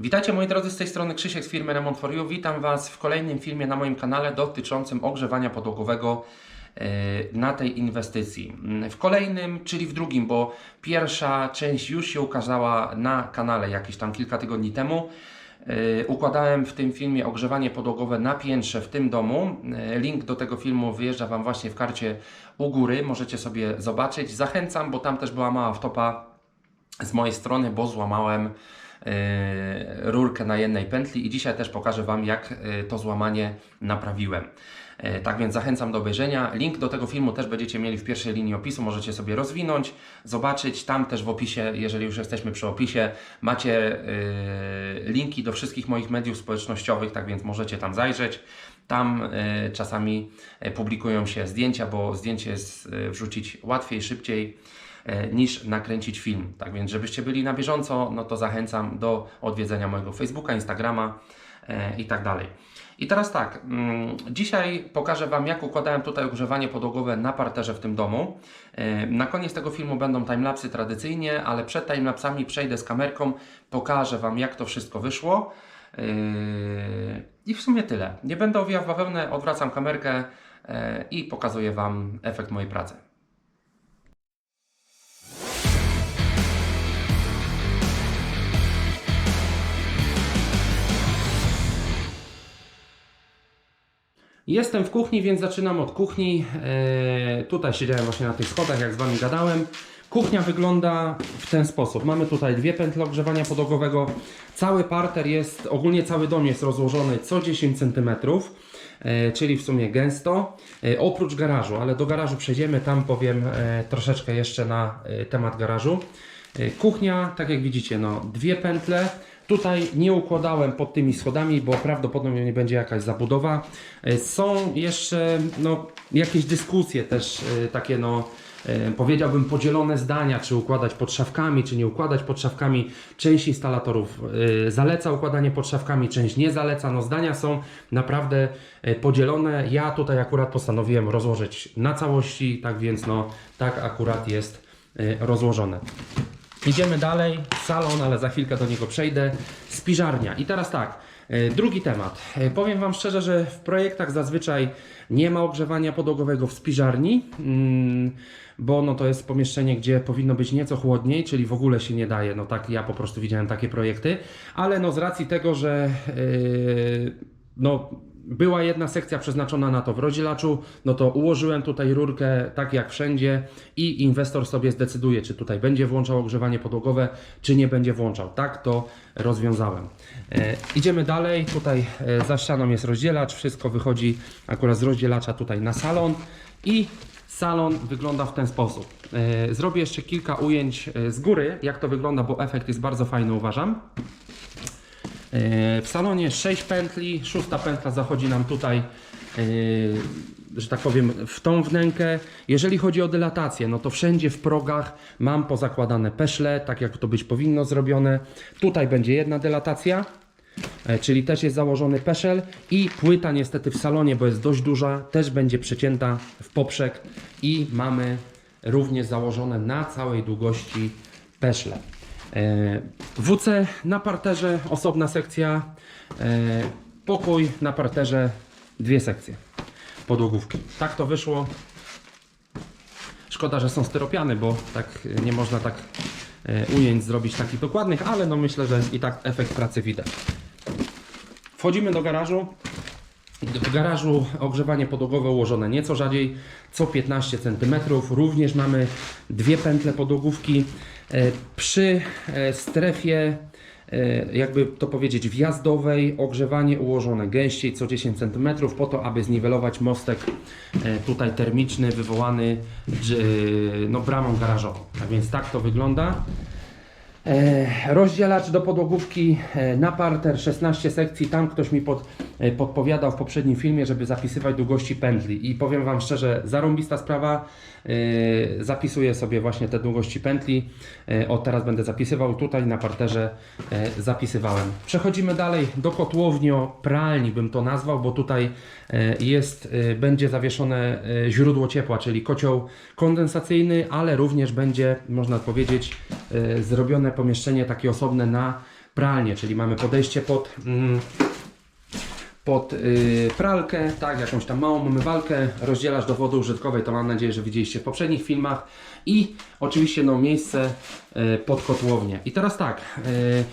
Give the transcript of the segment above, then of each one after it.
Witajcie moi drodzy, z tej strony Krzysiek z firmy Remont for You. Witam Was w kolejnym filmie na moim kanale dotyczącym ogrzewania podłogowego e, na tej inwestycji. W kolejnym, czyli w drugim, bo pierwsza część już się ukazała na kanale jakieś tam kilka tygodni temu. E, Układałem w tym filmie ogrzewanie podłogowe na piętrze w tym domu. E, Link do tego filmu wyjeżdża Wam właśnie w karcie u góry. Możecie sobie zobaczyć. Zachęcam, bo tam też była mała wtopa z mojej strony, bo złamałem rurkę na jednej pętli i dzisiaj też pokażę Wam, jak e, to złamanie naprawiłem. E, Tak więc zachęcam do obejrzenia. Link do tego filmu też będziecie mieli w pierwszej linii opisu. Możecie sobie rozwinąć, zobaczyć. Tam też w opisie, jeżeli już jesteśmy przy opisie, macie e, linki do wszystkich moich mediów społecznościowych, tak więc możecie tam zajrzeć. Tam e, czasami e, publikują się zdjęcia, bo zdjęcie jest e, wrzucić łatwiej, szybciej e, niż nakręcić film. Tak więc, żebyście byli na bieżąco, no to zachęcam do odwiedzenia mojego Facebooka, Instagrama e, i tak dalej. I teraz tak, mm, dzisiaj pokażę Wam, jak układałem tutaj ogrzewanie podłogowe na parterze w tym domu. E, Na koniec tego filmu będą timelapsy tradycyjnie, ale przed timelapsami przejdę z kamerką, pokażę Wam, jak to wszystko wyszło. I w sumie tyle. Nie będę owijał bawełnę, odwracam kamerkę e, i pokazuję Wam efekt mojej pracy. Jestem w kuchni, więc zaczynam od kuchni. E, tutaj siedziałem właśnie na tych schodach, jak z Wami gadałem. Kuchnia wygląda w ten sposób. Mamy tutaj dwie pętle ogrzewania podłogowego. Cały parter jest, ogólnie cały dom jest rozłożony co 10 cm, e, czyli w sumie gęsto. E, oprócz garażu, ale do garażu przejdziemy, tam powiem e, troszeczkę jeszcze na e, temat garażu. E, Kuchnia, tak jak widzicie, no, dwie pętle. Tutaj nie układałem pod tymi schodami, bo prawdopodobnie nie będzie jakaś zabudowa. E, Są jeszcze no, jakieś dyskusje też e, takie no e, powiedziałbym podzielone zdania, czy układać pod szafkami, czy nie układać pod szafkami. Część instalatorów zaleca układanie pod szafkami, część nie zaleca. No zdania są naprawdę podzielone. Ja tutaj akurat postanowiłem rozłożyć na całości, tak więc no tak akurat jest rozłożone. Idziemy dalej, salon, ale za chwilkę do niego przejdę. Spiżarnia. I teraz tak, e, drugi temat. E, Powiem Wam szczerze, że w projektach zazwyczaj nie ma ogrzewania podłogowego w spiżarni, mm, bo no to jest pomieszczenie, gdzie powinno być nieco chłodniej, czyli w ogóle się nie daje. No tak, ja po prostu widziałem takie projekty, ale no z racji tego, że yy, no była jedna sekcja przeznaczona na to w rozdzielaczu, no to ułożyłem tutaj rurkę tak jak wszędzie i inwestor sobie zdecyduje, czy tutaj będzie włączał ogrzewanie podłogowe, czy nie będzie włączał. Tak to rozwiązałem. E, idziemy dalej, tutaj e, za ścianą jest rozdzielacz, wszystko wychodzi akurat z rozdzielacza tutaj na salon i salon wygląda w ten sposób. E, zrobię jeszcze kilka ujęć e, z góry, jak to wygląda, bo efekt jest bardzo fajny uważam. E, W salonie 6 pętli, szósta pętla zachodzi nam tutaj, e, że tak powiem, w tą wnękę. Jeżeli chodzi o dylatację, no to wszędzie w progach mam pozakładane peszle, tak jak to być powinno zrobione. Tutaj będzie jedna dylatacja, e, czyli też jest założony peszel i płyta niestety w salonie, bo jest dość duża, też będzie przecięta w poprzek i mamy również założone na całej długości peszle. E, WC na parterze, osobna sekcja, e, pokój na parterze, dwie sekcje podłogówki. Tak to wyszło. Szkoda, że są styropiany, bo tak nie można tak e, ujęć zrobić takich dokładnych, ale no myślę, że i tak efekt pracy widać. Wchodzimy do garażu. W garażu ogrzewanie podłogowe ułożone nieco rzadziej, co 15 cm. Również mamy dwie pętle podłogówki. E, Przy e, strefie, e, jakby to powiedzieć, wjazdowej, ogrzewanie ułożone gęściej, co 10 cm, po to, aby zniwelować mostek tutaj termiczny wywołany no, bramą garażową. A więc tak to wygląda. E, rozdzielacz do podłogówki e, na parter, 16 sekcji. Tam ktoś mi pod, e, podpowiadał w poprzednim filmie, żeby zapisywać długości pętli. I powiem Wam szczerze, zarąbista sprawa. Zapisuję sobie właśnie te długości pętli. Od teraz będę zapisywał. Tutaj na parterze zapisywałem. Przechodzimy dalej do kotłownio-pralni, bym to nazwał, bo tutaj jest, będzie zawieszone źródło ciepła, czyli kocioł kondensacyjny, ale również będzie, można powiedzieć, zrobione pomieszczenie takie osobne na pralnię, czyli mamy podejście pod, mm, pod y, pralkę, tak, jakąś tam małą umywalkę, rozdzielasz do wody użytkowej, to mam nadzieję, że widzieliście w poprzednich filmach i oczywiście no, miejsce y, pod kotłownię. I teraz tak, y,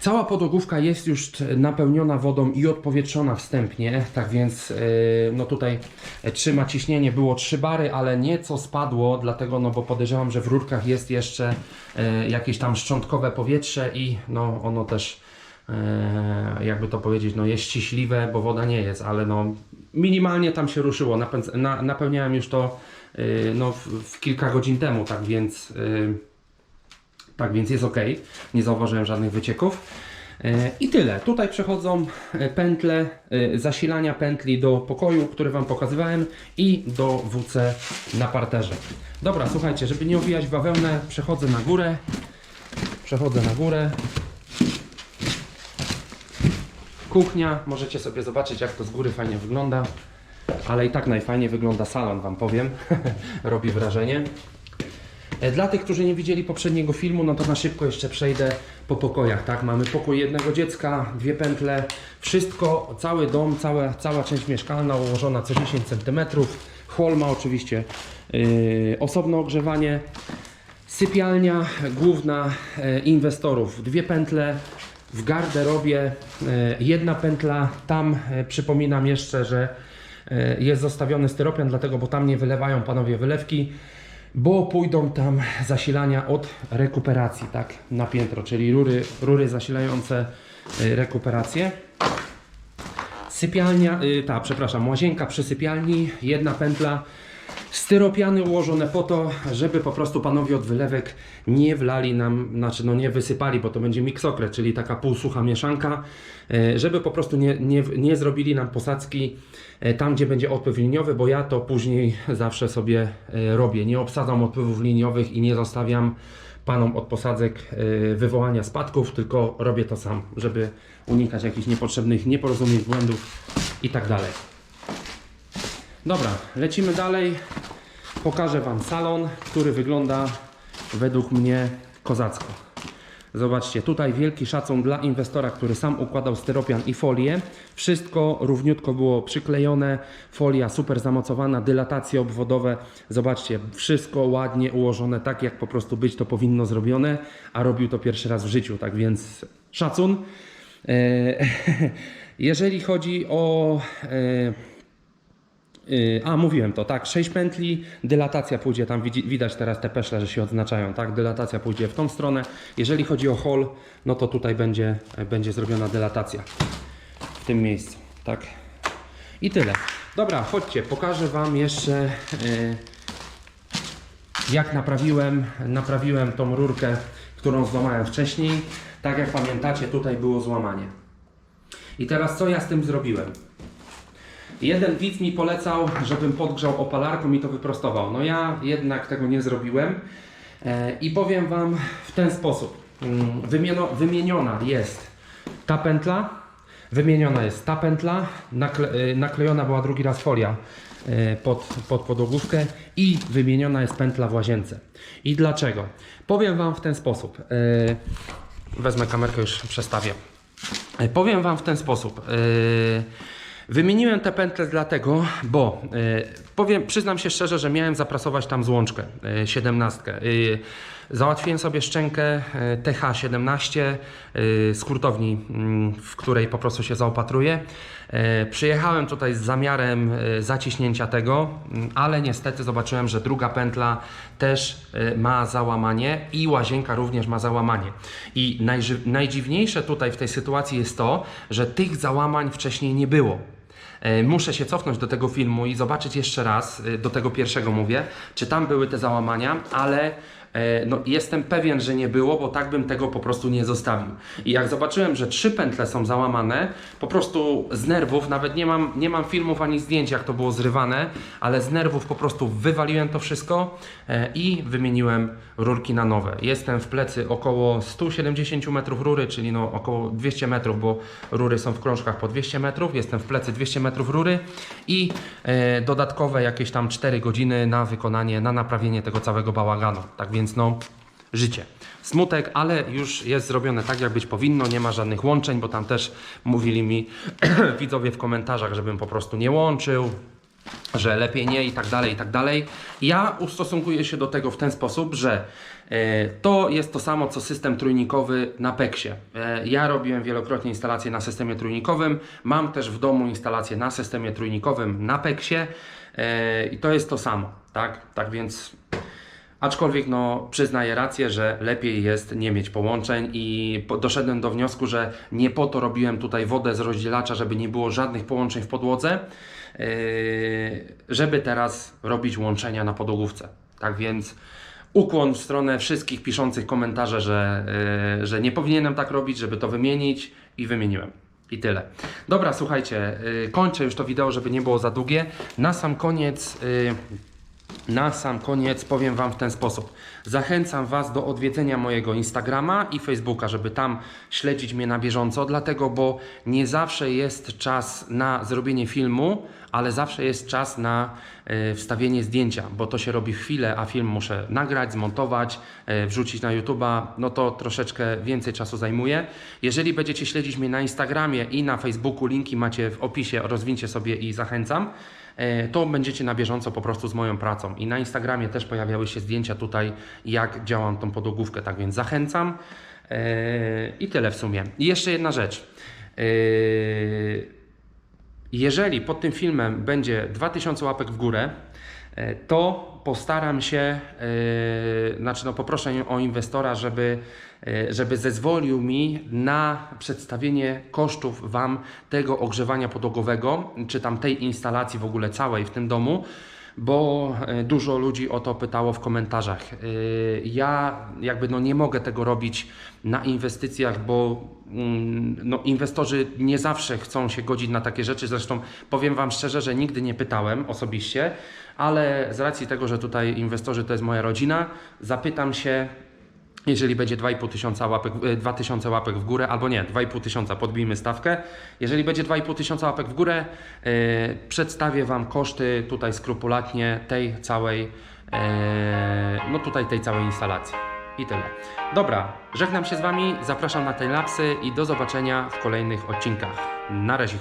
Cała podłogówka jest już napełniona wodą i odpowietrzona wstępnie, tak więc yy, no tutaj trzyma ciśnienie, było 3 bary, ale nieco spadło, dlatego no bo podejrzewam, że w rurkach jest jeszcze yy, jakieś tam szczątkowe powietrze i no ono też yy, jakby to powiedzieć, no jest ściśliwe, bo woda nie jest, ale no minimalnie tam się ruszyło, Napędz, na, napełniałem już to no w, w kilka godzin temu, tak więc tak więc jest ok, nie zauważyłem żadnych wycieków. E, I tyle. Tutaj przechodzą e, pętle e, zasilania pętli do pokoju, który Wam pokazywałem i do WC na parterze. Dobra, słuchajcie, żeby nie owijać bawełnę, przechodzę na górę. Przechodzę na górę. Kuchnia, możecie sobie zobaczyć jak to z góry fajnie wygląda. Ale i tak najfajniej wygląda salon, Wam powiem. Robi wrażenie. E, Dla tych, którzy nie widzieli poprzedniego filmu, no to na szybko jeszcze przejdę po pokojach, tak? Mamy pokój jednego dziecka, dwie pętle, wszystko, cały dom, cała, cała część mieszkalna ułożona co 10 cm. Hol ma oczywiście yy, osobne ogrzewanie. Sypialnia główna e, inwestorów, dwie pętle w garderobie, e, jedna pętla, tam przypominam jeszcze, że jest zostawiony styropian, dlatego, bo tam nie wylewają panowie wylewki bo pójdą tam zasilania od rekuperacji, tak, na piętro, czyli rury, rury zasilające y, rekuperację. Sypialnia, y, ta, przepraszam, łazienka przy sypialni, jedna pętla, styropiany ułożone po to, żeby po prostu panowie od wylewek nie wlali nam, znaczy no nie wysypali, bo to będzie miksokret, czyli taka półsucha mieszanka, y, żeby po prostu nie, nie, nie zrobili nam posadzki y, tam, gdzie będzie odpływ liniowy, bo ja to później zawsze sobie y, robię. Nie obsadzam odpływów liniowych i nie zostawiam panom od posadzek wywołania spadków, tylko robię to sam, żeby unikać jakichś niepotrzebnych nieporozumień, błędów i tak dalej. Dobra, lecimy dalej. Pokażę Wam salon, który wygląda według mnie kozacko. Zobaczcie, tutaj wielki szacun dla inwestora, który sam układał styropian i folię. Wszystko równiutko było przyklejone, folia super zamocowana, dylatacje obwodowe. Zobaczcie, wszystko ładnie ułożone, tak jak po prostu być to powinno zrobione, a robił to pierwszy raz w życiu, tak więc szacun. E, Jeżeli chodzi o e, A, mówiłem to, tak, 6 pętli, dylatacja pójdzie tam, widać teraz te peszle, że się odznaczają, tak, dylatacja pójdzie w tą stronę. Jeżeli chodzi o hol, no to tutaj będzie, będzie zrobiona dylatacja w tym miejscu, tak. I tyle. Dobra, chodźcie, pokażę Wam jeszcze yy, jak naprawiłem, naprawiłem tą rurkę, którą złamałem wcześniej. Tak jak pamiętacie, tutaj było złamanie. I teraz co ja z tym zrobiłem? Jeden widz mi polecał, żebym podgrzał opalarką i to wyprostował. No ja jednak tego nie zrobiłem e, i powiem Wam w ten sposób. Mm, wymieniona jest ta pętla, wymieniona jest ta pętla, nakle, e, naklejona była drugi raz folia e, pod, pod podłogówkę i wymieniona jest pętla w łazience. I dlaczego? Powiem Wam w ten sposób. Wezmę kamerkę, już przestawię. Powiem Wam w ten sposób. Wymieniłem te pętle dlatego, bo yy, powiem, przyznam się szczerze, że miałem zaprasować tam złączkę yy, 17. Yy, załatwiłem sobie szczękę yy, TH17 yy, z hurtowni, yy, w której po prostu się zaopatruję. Przyjechałem tutaj z zamiarem zaciśnięcia tego, yy, ale niestety zobaczyłem, że druga pętla też ma załamanie i łazienka również ma załamanie. I najdziwniejsze tutaj w tej sytuacji jest to, że tych załamań wcześniej nie było. E, Muszę się cofnąć do tego filmu i zobaczyć jeszcze raz, e, do tego pierwszego mówię, czy tam były te załamania, ale no, jestem pewien, że nie było, bo tak bym tego po prostu nie zostawił. I jak zobaczyłem, że trzy pętle są załamane, po prostu z nerwów, nawet nie mam, nie mam filmów ani zdjęć, jak to było zrywane, ale z nerwów po prostu wywaliłem to wszystko e, i wymieniłem rurki na nowe. Jestem w plecy około 170 metrów rury, czyli no około 200 metrów, bo rury są w krążkach po 200 metrów. Jestem w plecy 200 metrów rury i e, dodatkowe jakieś tam 4 godziny na wykonanie, na naprawienie tego całego bałaganu. Tak więc no życie. Smutek, ale już jest zrobione tak, jak być powinno, nie ma żadnych łączeń, bo tam też mówili mi widzowie w komentarzach, żebym po prostu nie łączył, że lepiej nie i tak dalej, i tak dalej. Ja ustosunkuję się do tego w ten sposób, że e, to jest to samo co system trójnikowy na PEX-ie. E, ja robiłem wielokrotnie instalacje na systemie trójnikowym, mam też w domu instalację na systemie trójnikowym na PEX-ie e, i to jest to samo, tak? Tak więc Aczkolwiek no, przyznaję rację, że lepiej jest nie mieć połączeń i doszedłem do wniosku, że nie po to robiłem tutaj wodę z rozdzielacza, żeby nie było żadnych połączeń w podłodze, yy, żeby teraz robić łączenia na podłogówce. Tak więc ukłon w stronę wszystkich piszących komentarze, że, yy, że nie powinienem tak robić, żeby to wymienić i wymieniłem. I tyle. Dobra, słuchajcie, yy, kończę już to wideo, żeby nie było za długie. Na sam koniec na sam koniec powiem Wam w ten sposób. Zachęcam Was do odwiedzenia mojego Instagrama i Facebooka, żeby tam śledzić mnie na bieżąco, dlatego, bo nie zawsze jest czas na zrobienie filmu, ale zawsze jest czas na e, wstawienie zdjęcia, bo to się robi w chwilę, a film muszę nagrać, zmontować, e, wrzucić na YouTube'a, no to troszeczkę więcej czasu zajmuje. Jeżeli będziecie śledzić mnie na Instagramie i na Facebooku, linki macie w opisie, rozwincie sobie i zachęcam to będziecie na bieżąco po prostu z moją pracą. I na Instagramie też pojawiały się zdjęcia tutaj, jak działam tą podłogówkę, tak więc zachęcam. E, I tyle w sumie. I jeszcze jedna rzecz. E, Jeżeli pod tym filmem będzie 2000 łapek w górę, e, to postaram się, e, znaczy no poproszę o inwestora, żeby, e, żeby zezwolił mi na przedstawienie kosztów Wam tego ogrzewania podłogowego, czy tam tej instalacji w ogóle całej w tym domu, bo e, dużo ludzi o to pytało w komentarzach. E, Ja jakby no nie mogę tego robić na inwestycjach, bo mm, no, inwestorzy nie zawsze chcą się godzić na takie rzeczy. Zresztą powiem Wam szczerze, że nigdy nie pytałem osobiście, ale z racji tego, że tutaj inwestorzy to jest moja rodzina, zapytam się, jeżeli będzie 2,5 tysiąca łapek, e, 2000 łapek w górę, albo nie, 2,5 tysiąca, podbijmy stawkę. Jeżeli będzie 2,5 tysiąca łapek w górę, e, przedstawię Wam koszty tutaj skrupulatnie tej całej, e, no tutaj tej całej instalacji. I tyle. Dobra, żegnam się z Wami, zapraszam na timelapsy i do zobaczenia w kolejnych odcinkach. Na razie.